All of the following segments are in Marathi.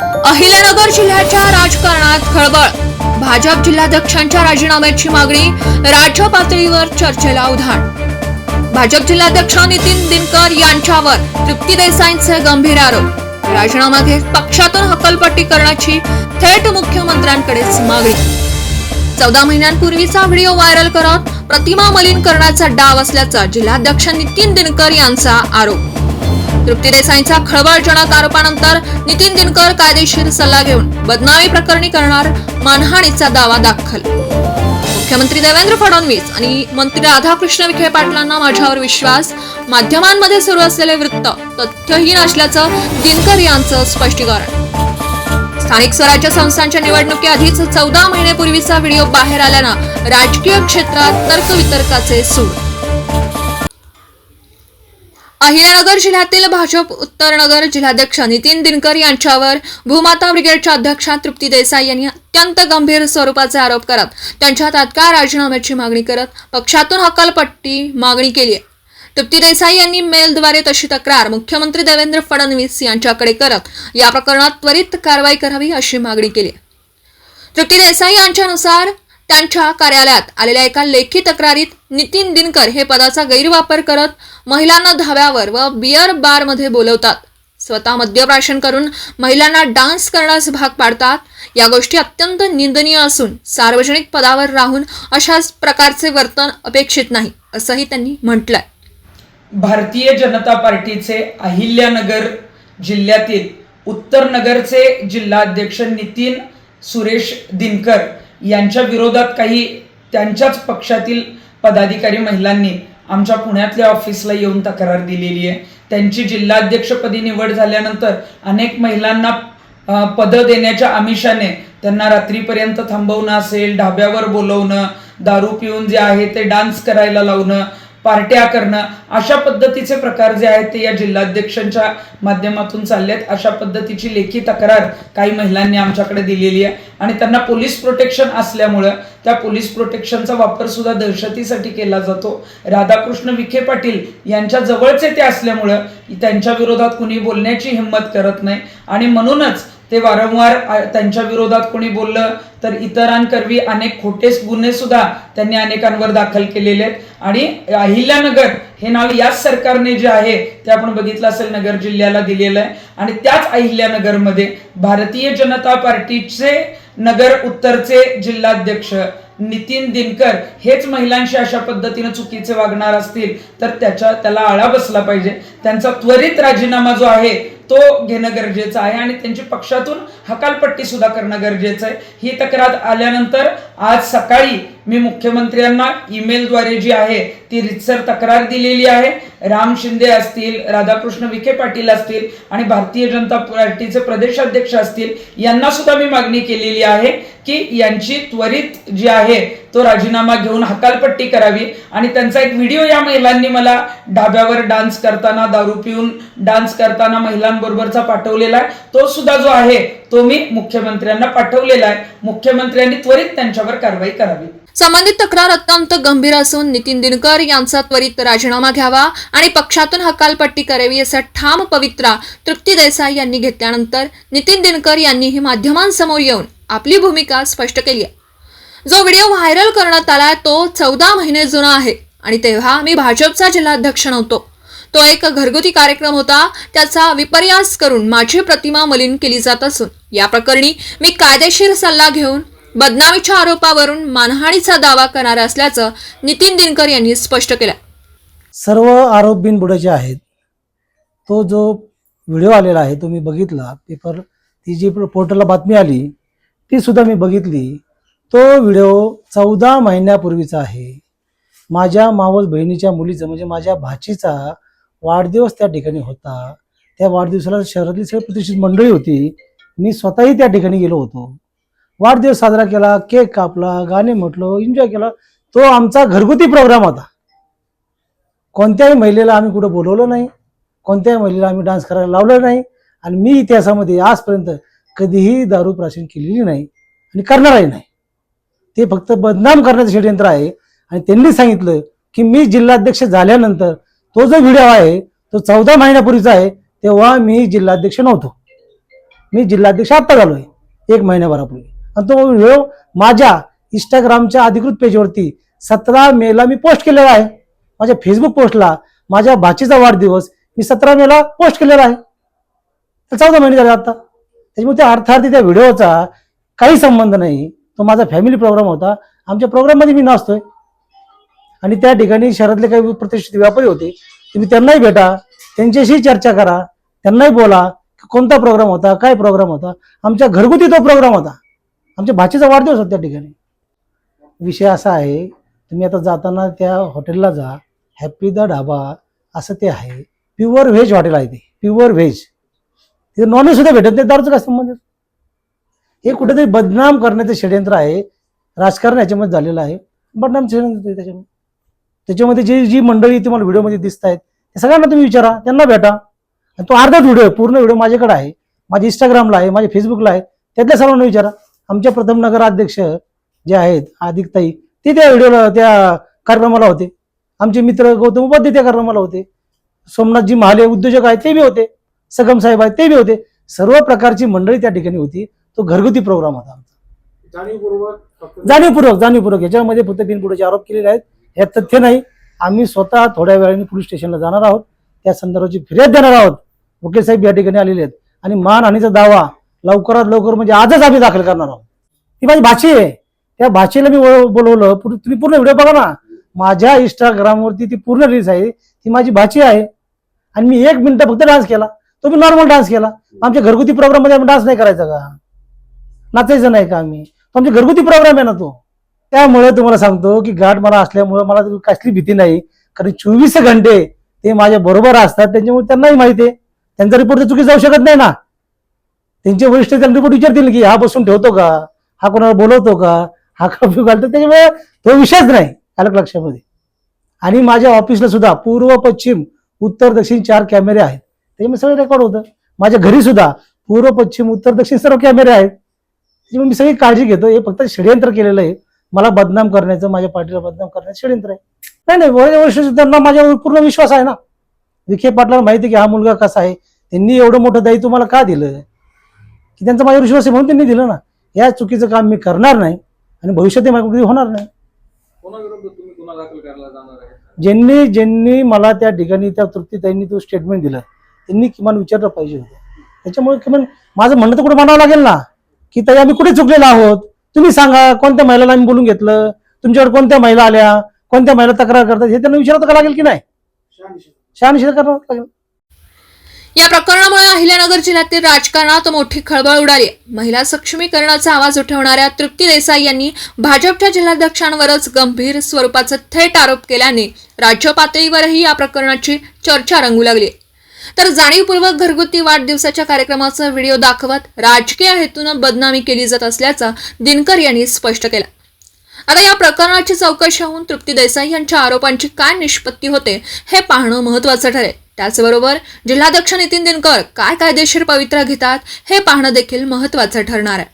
अहिल्यानगर जिल्ह्याच्या राजकारणात खळबळ. भाजप जिल्हाध्यक्षांच्या राजीनाम्याची मागणी राज्य पातळीवर चर्चेला उधाण. भाजप जिल्हाध्यक्ष नितीन दिनकर यांच्यावर तृप्ती देसाईंचे गंभीर आरोप. राजीनामा घेत पक्षातून हकलपट्टी करण्याची थेट मुख्यमंत्र्यांकडेच मागणी. चौदा महिन्यांपूर्वीचा व्हिडिओ व्हायरल करत प्रतिमा मलिन करण्याचा डाव असल्याचा जिल्हाध्यक्ष नितीन दिनकर यांचा आरोप. तृप्ती देसाईंचा खळबळजनक आरोपानंतर नितीन दिनकर कायदेशीर सल्ला घेऊन बदनामी प्रकरणी करणार मानहानीचा दावा दाखल. मुख्यमंत्री देवेंद्र फडणवीस आणि मंत्री राधाकृष्ण विखे पाटलांना माझ्यावर विश्वास माध्यमांमध्ये सुरू असलेले वृत्त तथ्यहीन असल्याचं दिनकर यांचं स्पष्टीकरण. स्थानिक स्वराज्य संस्थांच्या निवडणुकीआधीच चौदा महिनेपूर्वीचा व्हिडिओ बाहेर आल्यानं राजकीय क्षेत्रात तर्कवितर्काचे सूर अहिल्यानगर जिल्ह्यातील भाजप उत्तरनगर जिल्हाध्यक्ष नितीन दिनकर यांच्यावर भूमाता ब्रिगेडच्या अध्यक्षा तृप्ती देसाई यांनी अत्यंत गंभीर स्वरूपाचे आरोप करत त्यांच्या तात्काळ राजीनाम्याची मागणी करत पक्षातून हकालपट्टी मागणी केली आहे. तृप्ती देसाई यांनी मेलद्वारे तशी तक्रार मुख्यमंत्री देवेंद्र फडणवीस यांच्याकडे करत या प्रकरणात त्वरित कारवाई करावी अशी मागणी केली तृप्ती देसाई यांच्यानुसार त्यांच्या कार्यालयात आलेल्या एका लेखी तक्रारीत नितीन दिनकर हे पदाचा गैरवापर करत महिलांना धाव्यावर व बियर बारमध्ये बोलवतात. स्वतः मद्यप्राशन करून महिलांना डान्स करण्यास भाग पाडतात. या गोष्टी अत्यंत निंदनीय असून सार्वजनिक पदावर राहून अशाच प्रकारचे वर्तन अपेक्षित नाही असंही त्यांनी म्हटलंय. भारतीय जनता पार्टीचे अहिल्यानगर जिल्ह्यातील उत्तर नगरचे जिल्हाध्यक्ष नितीन सुरेश दिनकर यांच्या विरोधात काही त्यांच्याच पक्षातील पदाधिकारी महिलांनी आमच्या पुण्यातल्या ऑफिसला येऊन तक्रार दिलेली आहे. त्यांची जिल्हाध्यक्षपदी निवड झाल्यानंतर अनेक महिलांना पदं देण्याच्या आमिषाने त्यांना रात्रीपर्यंत थांबवणं असेल ढाब्यावर बोलवणं दारू पिऊन जे आहे ते डान्स करायला लावणं पार्ट्या करणं अशा पद्धतीचे प्रकार जे आहेत ते या जिल्हाध्यक्षांच्या माध्यमातून चालले आहेत अशा पद्धतीची लेखी तक्रार काही महिलांनी आमच्याकडे दिलेली आहे. आणि त्यांना पोलीस प्रोटेक्शन असल्यामुळं त्या पोलीस प्रोटेक्शनचा वापर सुद्धा दहशतीसाठी केला जातो. राधाकृष्ण विखे पाटील यांच्या जवळचे ते असल्यामुळं त्यांच्या विरोधात कुणी बोलण्याची हिंमत करत नाही. आणि म्हणूनच ते वारंवार त्यांच्या विरोधात कोणी बोललं तर इतरांकरवी अनेक खोटे गुन्हे सुद्धा त्यांनी अनेकांवर दाखल केलेले आहेत. आणि अहिल्यानगर हे नाव याच सरकारने जे आहे ते आपण बघितलं असेल नगर जिल्ह्याला दिलेलं आहे. आणि त्याच अहिल्यानगरमध्ये भारतीय जनता पार्टीचे नगर उत्तरचे जिल्हाध्यक्ष नितीन दिनकर हेच महिलांशी अशा पद्धतीने चुकीचे वागणार असतील तर त्याच्या त्याला आळा बसला पाहिजे. त्यांचा त्वरित राजीनामा जो आहे तो घेणं गरजेचं आहे आणि त्यांची पक्षातून हकालपट्टी सुद्धा करणं गरजेचं आहे. ही तक्रार आल्यानंतर आज सकाळी मी मुख्यमंत्र्यांना ईमेलद्वारे जी आहे ती रितसर तक्रार दिलेली आहे. राम शिंदे असतील राधाकृष्ण विखे पाटील असतील आणि भारतीय जनता पार्टीचे प्रदेशाध्यक्ष असतील यांना सुद्धा मी मागणी केलेली आहे की यांची त्वरित जी आहे तो राजीनामा घेऊन हकालपट्टी करावी. आणि त्यांचा एक व्हिडिओ या महिलांनी मला ढाब्यावर डान्स करताना दारू पिऊन डान्स करताना महिलांबरोबरचा पाठवलेला आहे. तो सुद्धा जो आहे तो मी मुख्यमंत्र्यांना पाठवलेला आहे. मुख्यमंत्र्यांनी त्वरित त्यांच्यावर कारवाई करावी. संबंधित तक्रार अत्यंत गंभीर असून नितीन दिनकर यांचा त्वरित राजीनामा घ्यावा आणि पक्षातून हकालपट्टी करावी असा ठाम पवित्रा तृप्ती देसाई यांनी घेतल्यानंतर नितीन दिनकर यांनीही माध्यमांसमोर येऊन आपली भूमिका स्पष्ट केली आहे. जो व्हिडिओ व्हायरल करण्यात आला तो चौदा महिने जुना आहे. आणि तेव्हा मी भाजपचा जिल्हाध्यक्ष नव्हतो. तो एक घरगुती कार्यक्रम होता त्याचा विपर्यास करून माझी प्रतिमा मलिन केली जात असून या प्रकरणी मी कायदेशीर सल्ला घेऊन बदनामीच्या आरोपावरून मानहानीचा दावा करणार असल्याचं नितीन दिनकर यांनी स्पष्ट केलं. सर्व आरोप बिनबुडाचे आहेत. तो जो व्हिडिओ आलेला आहे तो मी बघितला. पेपर ती जी पोर्टलला बातमी आली ती सुद्धा मी बघितली. तो व्हिडिओ चौदा महिन्यापूर्वीचा आहे. माझ्या मावस बहिणीच्या मुलीचा म्हणजे माझ्या भाचीचा वाढदिवस त्या ठिकाणी होता. त्या वाढदिवसाला शहरातली सगळी प्रतिष्ठित मंडळी होती. मी स्वतःही त्या ठिकाणी गेलो होतो. वाढदिवस साजरा केला केक कापला गाणे म्हटलं एन्जॉय केला. तो आमचा घरगुती प्रोग्राम होता. कोणत्याही महिलेला आम्ही कुठं बोलवलं नाही. कोणत्याही महिलेला आम्ही डान्स करायला लावलं नाही. आणि मी इतिहासामध्ये आजपर्यंत कधीही दारू प्राशन केलेली नाही आणि करणारही नाही. ते फक्त बदनाम करण्याचं षडयंत्र आहे. आणि त्यांनी सांगितलं की मी जिल्हाध्यक्ष झाल्यानंतर तो जो व्हिडिओ आहे तो चौदा महिन्यापूर्वीचा आहे तेव्हा मी जिल्हाध्यक्ष नव्हतो. मी जिल्हाध्यक्ष आत्ता झालोय एक महिन्याभरापूर्वी. आणि तो व्हिडिओ माझ्या इंस्टाग्रामच्या अधिकृत पेजवरती सतरा मेला मी पोस्ट केलेला आहे. माझ्या फेसबुक पोस्टला माझ्या भाचीचा वाढदिवस मी सतरा मेला पोस्ट केलेला आहे. तर चौदा महिने झाले आता. त्याच्यामुळे त्या अर्थार्थी त्या व्हिडिओचा काही संबंध नाही. तो माझा फॅमिली प्रोग्राम होता. आमच्या प्रोग्राममध्ये मी नाचतोय. आणि त्या ठिकाणी शहरातले काही प्रतिष्ठित व्यापारी होते. तुम्ही त्यांनाही भेटा त्यांच्याशी चर्चा करा त्यांनाही बोला की कोणता प्रोग्राम होता काय प्रोग्राम होता. आमच्या घरगुती तो प्रोग्राम होता. आमच्या भाचीचा वाढदिवस होता त्या ठिकाणी. विषय असा आहे तुम्ही आता जाताना त्या हॉटेलला जा. हॅपी द ढाबा असं ते आहे. प्युअर व्हेज हॉटेल आहे ते. प्युअर व्हेज तिथे नॉनव्हेज सुद्धा भेटत नाही. दारूचं काय संबंध? हे कुठेतरी बदनाम करण्याचं षडयंत्र आहे. राजकारण याच्यामध्ये झालेलं आहे. बदनाम षडयंत्र त्याच्यामध्ये. त्याच्यामध्ये जी जी मंडळी तुम्हाला व्हिडिओमध्ये दिसत आहेत ते सगळ्यांना तुम्ही विचारा त्यांना भेटा. आणि तो अर्धाच व्हिडिओ आहे पूर्ण व्हिडिओ माझ्याकडे आहे. माझ्या इंस्टाग्रामला आहे माझ्या फेसबुकला आहे. त्यातल्या सर्वांना विचारा. आमच्या प्रथम नगर अध्यक्ष जे आहेत आदिकताई ते त्या व्हिडिओला त्या कार्यक्रमाला होते. आमचे मित्र गौतम उपाध्ये त्या कार्यक्रमाला होते. सोमनाथजी महाले उद्योजक आहेत ते बी होते. सगम साहेब आहेत ते बी होते. सर्व प्रकारची मंडळी त्या ठिकाणी होती. तो घरगुती प्रोग्राम होता आमचा. जाणीवपूर्वक जाणीवपूर्वक याच्यामध्ये फक्त बिनबुडाचे आरोप केलेले आहेत. हे तथ्य नाही. आम्ही स्वतः थोड्या वेळाने पोलीस स्टेशनला जाणार आहोत. त्या संदर्भाची फिर्याद देणार आहोत. वकील साहेब या ठिकाणी आलेले आहेत. आणि मानहानीचा दावा लवकरात लवकर म्हणजे आजच आम्ही दाखल करणार आहोत. ती माझी भाची आहे. त्या भाषेला मी बोलवलं. तुम्ही पूर्ण व्हिडिओ बघा ना. माझ्या इंस्टाग्रामवरती ती पूर्ण रील्स आहे. ती माझी भाची आहे. आणि मी एक मिनिट फक्त डान्स केला. तो मी नॉर्मल डान्स केला. आमच्या घरगुती प्रोग्राममध्ये आम्ही डान्स नाही करायचा का? नाचायचं नाही का आम्ही? तो घरगुती प्रोग्राम आहे ना तो. त्यामुळे तुम्हाला सांगतो की गाठ मला असल्यामुळे मला कसली भीती नाही. कारण चोवीस घंटे ते माझ्या बरोबर असतात त्याच्यामुळे त्यांनाही माहिती आहे. त्यांचा रिपोर्ट तर चुकी जाऊ शकत नाही ना. त्यांचे वरिष्ठ त्यांना रिपोर्ट विचारतील की हा बसून ठेवतो का? हा कोणाला बोलवतो का? हा कर्फ्यू घालतो त्याच्यामुळे तो विषयच नाही अलग लक्षामध्ये. आणि माझ्या ऑफिसला सुद्धा पूर्व पश्चिम उत्तर दक्षिण चार कॅमेरे आहेत. त्याच्यामुळे सगळं रेकॉर्ड होतं. माझ्या घरी सुद्धा पूर्व पश्चिम उत्तर दक्षिण सर्व कॅमेरे आहेत. त्याच्यामुळे मी सगळी काळजी घेतो. हे फक्त षडयंत्र केलेलं आहे. मला बदनाम करण्याचं माझ्या पार्टीला बदनाम करण्याचं षडयंत्र आहे. नाही नाही वय वर्ष त्यांना माझ्यावर पूर्ण विश्वास आहे ना? विखे पाटलांना माहिती की हा मुलगा कसा आहे. त्यांनी एवढं मोठं दायित्व मला का दिलं? की त्यांचा माझ्यावर विश्वास आहे म्हणून त्यांनी दिलं ना? या चुकीचं काम मी करणार नाही आणि भविष्यात माझ्या होणार नाही. ज्यांनी ज्यांनी मला त्या ठिकाणी त्या तृप्तीताईंनी तो स्टेटमेंट दिलं त्यांनी किमान विचारलं पाहिजे होतं. त्याच्यामुळे किमान माझं म्हणणं तर कुठे मानावं लागेल ना? की ताई आम्ही कुठे चुकलेलो आहोत? तुम्ही सांगा कोणत्या महिलाला आम्ही बोलून घेतलं? तुमच्याकडे कोणत्या महिला आल्या? कोणत्या महिला तक्रार करतात? हे त्यांना विचारत का लागेल की नाही? शहानिशा. करावं लागेल. या प्रकरणामुळे अहिल्यानगर जिल्ह्यातील राजकारणात मोठी खळबळ उडाली. आहे. महिला सक्षमीकरणाचा आवाज उठवणाऱ्या तृप्ती देसाई यांनी भाजपच्या जिल्हाध्यक्षांवरच गंभीर स्वरूपाचा थेट आरोप केल्याने राज्य पातळीवरही या प्रकरणाची चर्चा रंगू लागली. तर जाणीवपूर्वक घरगुती वाढदिवसाच्या कार्यक्रमाचा व्हिडिओ दाखवत राजकीय हेतूनं बदनामी केली जात असल्याचं दिनकर यांनी स्पष्ट केलं. आता या प्रकरणाची चौकशी होऊन तृप्ती देसाई यांच्या आरोपांची काय निष्पत्ती होते हे पाहणं महत्वाचं ठरेल. त्याचबरोबर जिल्हाध्यक्ष नितीन दिनकर काय कायदेशीर पवित्रा घेतात हे पाहणं देखील महत्वाचं ठरणार आहे.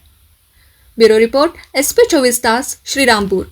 ब्युरो रिपोर्ट एस पी चोवीस तास श्रीरामपूर.